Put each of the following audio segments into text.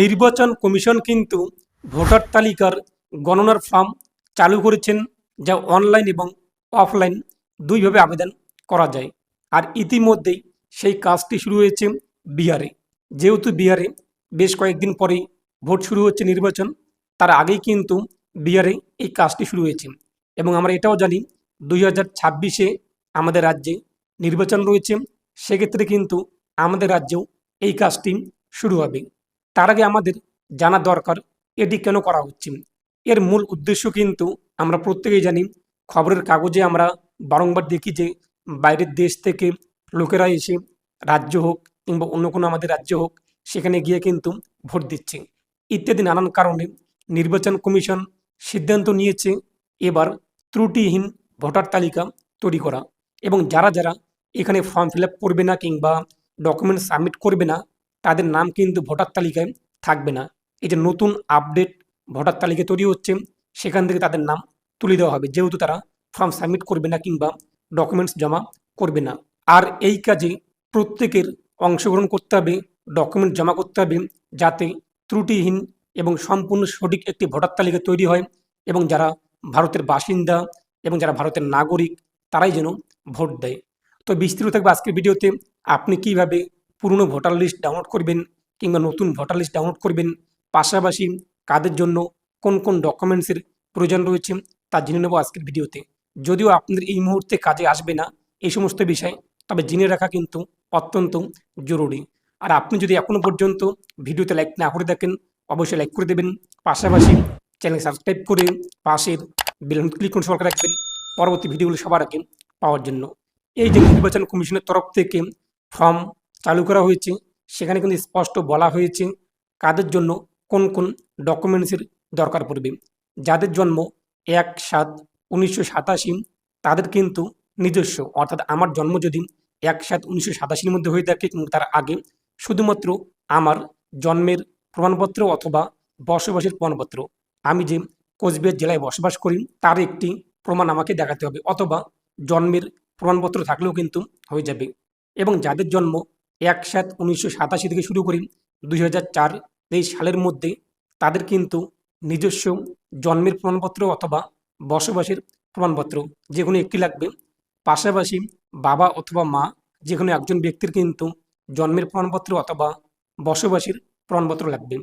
নির্বাচন কমিশন কিন্তু ভোটার তালিকার গণনার ফর্ম চালু করেছেন যা অনলাইন এবং অফলাইন দুইভাবে আবেদন করা যায়। আর ইতিমধ্যেই সেই কাজটি শুরু হয়েছে বিহারে। যেহেতু বিহারে বেশ কয়েকদিন পরেই ভোট শুরু হচ্ছে নির্বাচন, তার আগেই কিন্তু বিহারে এই কাজটি শুরু হয়েছে। এবং আমরা এটাও জানি, দুই হাজার ছাব্বিশে আমাদের রাজ্যে নির্বাচন রয়েছে, সেক্ষেত্রে কিন্তু আমাদের রাজ্যেও এই কাজটি শুরু হবে। তার আগে আমাদের জানা দরকার, এটি কেন করা হচ্ছে? এর মূল উদ্দেশ্য কিন্তু আমরা প্রত্যেকেই জানি, খবরের কাগজে আমরা বারংবার দেখি যে বাইরের দেশ থেকে লোকেরা এসে রাজ্য হোক কিংবা অন্য কোনো আমাদের রাজ্য হোক, সেখানে গিয়ে কিন্তু ভোট দিচ্ছে। ইত্যাদি নানান কারণে নির্বাচন কমিশন সিদ্ধান্ত নিয়েছে এবার ত্রুটিহীন ভোটার তালিকা তৈরি করা। এবং যারা যারা এখানে ফর্ম ফিল করবে না কিংবা ডকুমেন্ট সাবমিট করবে না তাদের নাম কিন্তু ভোটার তালিকায় থাকবে না। এই যে নতুন আপডেট ভোটার তালিকা তৈরি হচ্ছে, সেখান থেকে তাদের নাম তুলে দেওয়া হবে। যেহেতু তারা ফর্ম সাবমিট করবে না কিংবা ডকুমেন্টস জমা করবে না। আর এই কাজে প্রত্যেকের অংশগ্রহণ করতে হবে ডকুমেন্ট জমা করতে হবে, যাতে ত্রুটিহীন এবং সম্পূর্ণ সঠিক একটি ভোটার তালিকা তৈরি হয় এবং যারা ভারতের বাসিন্দা এবং যারা ভারতের নাগরিক, তারাই যেন ভোট দেয়। তো বিস্তৃত থাকবে আজকের ভিডিওতে, আপনি কীভাবে পুরনো ভোটার লিস্ট ডাউনলোড করবেন কিংবা নতুন ভোটার লিস্ট ডাউনলোড করবেন। পাশাপাশি কাদের জন্য কোন কোন ডকুমেন্টসের প্রয়োজন রয়েছে তা জেনে নেব আজকের ভিডিওতে। যদিও আপনাদের এই মুহূর্তে কাজে আসবে না এই সমস্ত বিষয়, তবে জেনে রাখা কিন্তু অত্যন্ত জরুরি। আর আপনি যদি এখনও পর্যন্ত ভিডিওতে লাইক না করে দেখেন অবশ্যই লাইক করে দেবেন। পাশাপাশি চ্যানেল সাবস্ক্রাইব করে পাশের বেলুন ক্লিক করে সরকার রাখবেন পরবর্তী ভিডিওগুলো সবার আগে পাওয়ার জন্য। এই যে নির্বাচন কমিশনের তরফ থেকে ফর্ম চালু করা হয়েছে। সেখানে কিন্তু স্পষ্ট বলা হয়েছে কাদের জন্য কোন কোন ডকুমেন্টসের দরকার পড়বে। যাদের জন্ম এক সাত উনিশশো সাতাশি, তাদের কিন্তু নিজস্ব, অর্থাৎ আমার জন্ম যদি এক সাত উনিশশো সাতাশির মধ্যে হয়ে থাকে কিংবা তার আগে শুধুমাত্র আমার জন্মের প্রমাণপত্র অথবা বসবাসের প্রমাণপত্র, আমি যে কোচবিহার জেলায় বসবাস করি, তার একটি প্রমাণ আমাকে দেখাতে হবে অথবা জন্মের প্রমাণপত্র থাকলেও কিন্তু হয়ে যাবে। এবং যাদের জন্ম এক সাত উনিশশো সাতাশি থেকে শুরু করি, দুই হাজার চার সালের মধ্যে তাদের কিন্তু নিজস্ব জন্মের প্রমাণপত্র অথবা বসবাসের প্রমাণপত্র যে কোনো একটি লাগবে। পাশাপাশি বাবা অথবা মা যে কোনো একজন ব্যক্তির কিন্তু জন্মের প্রমাণপত্র অথবা বসবাসের প্রমাণপত্র লাগবে।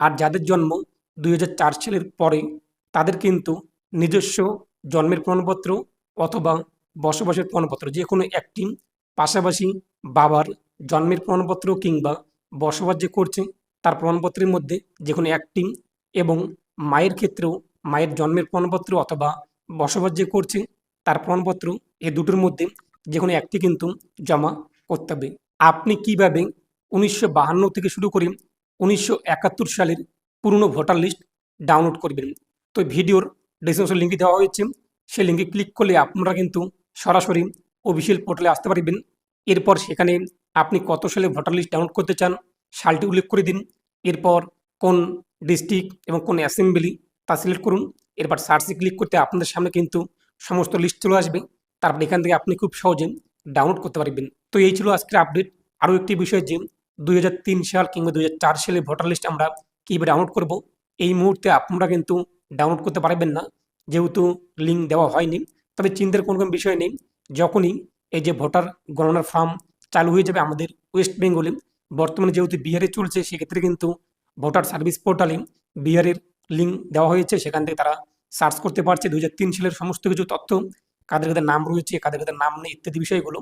আর যাদের জন্ম দুই হাজার চার সালের পরে তাদের কিন্তু নিজস্ব জন্মের প্রমাণপত্র অথবা বসবাসের প্রমাণপত্র যে কোনো একটি, পাশাপাশি বাবার জন্মের প্রমাণপত্র কিংবা বসবাস যে করছে, তার প্রমাণপত্রের মধ্যে যে কোনো একটি এবং মায়ের ক্ষেত্রেও মায়ের জন্মের প্রমাণপত্র অথবা বসবাস যে করছে, তার প্রমাণপত্র এ দুটোর মধ্যে যে কোনো একটি কিন্তু জমা করতে হবে। আপনি কীভাবে উনিশশো থেকে শুরু করে উনিশশো একাত্তর সালের পুরনো ভোটার লিস্ট ডাউনলোড করবেন। তো ভিডিওর ডিসক্রিপশন লিঙ্কে দেওয়া হয়েছে, সেই লিঙ্কে ক্লিক করলে আপনারা কিন্তু সরাসরি অফিসিয়াল পোর্টালে আসতে পারবেন। এরপর সেখানে আপনি কত সালে ভোটার লিস্ট ডাউনলোড করতে চান, সালটি উল্লেখ করে দিন। এরপর কোন ডিস্ট্রিক্ট এবং কোন অ্যাসেম্বলি তা সিলেক্ট করুন। এরপর সার্চে ক্লিক করতে আপনাদের সামনে কিন্তু সমস্ত লিস্ট চলে আসবে। তারপর এখান থেকে আপনি খুব সহজে ডাউনলোড করতে পারবেন। তো এই ছিল আজকের আপডেট আরও একটি বিষয় যে দুই হাজার তিন সাল কিংবা দুই হাজার চার সালে ভোটার লিস্ট আমরা কীভাবে ডাউনলোড করব, এই মুহূর্তে আপনারা কিন্তু ডাউনলোড করতে পারবেন না। যেহেতু লিঙ্ক দেওয়া হয়নি, তবে চিন্তার কোনো কোনো বিষয় নেই। যখনই এই যে ভোটার গণনার ফর্ম চালু হয়ে যাবে আমাদের ওয়েস্ট বেঙ্গলে বর্তমানে যেহেতু বিহারে চলছে, সেক্ষেত্রে কিন্তু ভোটার সার্ভিস পোর্টালে বিহারের লিঙ্ক দেওয়া হয়েছে। সেখান থেকে তারা সার্চ করতে পারছে। দু হাজার তিন সালের সমস্ত কিছু তথ্য, কাদের কাদের নাম রয়েছে, কাদের কাদের নাম নেই ইত্যাদি বিষয়গুলো,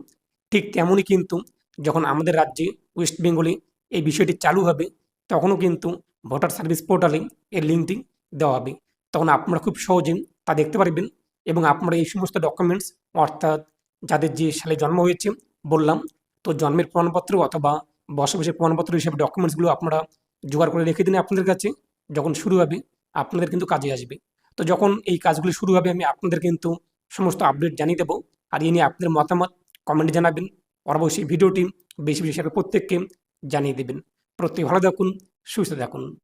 ঠিক তেমনই কিন্তু যখন আমাদের রাজ্যে ওয়েস্ট বেঙ্গলে এই বিষয়টি চালু হবে, তখনও কিন্তু ভোটার সার্ভিস পোর্টালে এর লিঙ্কটি দেওয়া হবে। তখন আপনারা খুব সহজে তা দেখতে পারবেন এবং আপনারা এই সমস্ত ডকুমেন্টস অর্থাৎ যাদের যে সালে জন্ম হয়েছে, বললাম তো জন্মের প্রমাণপত্র অথবা বসবাসের প্রমাণপত্র হিসেবে ডকুমেন্টসগুলো আপনারা জোগাড় করে রেখে দিন আপনাদের কাছে যখন শুরু হবে, আপনাদের কিন্তু কাজে আসবে। তো যখন এই কাজগুলি শুরু হবে, আমি আপনাদের কিন্তু সমস্ত আপডেট জানিয়ে দেবো। আর এ নিয়ে আপনাদের মতামত কমেন্টে জানাবেন। আর অবশ্যই ভিডিওটি বেশি বেশি হিসাবে প্রত্যেককে জানিয়ে দেবেন। প্রত্যেক ভালো থাকুন, সুস্থ থাকুন।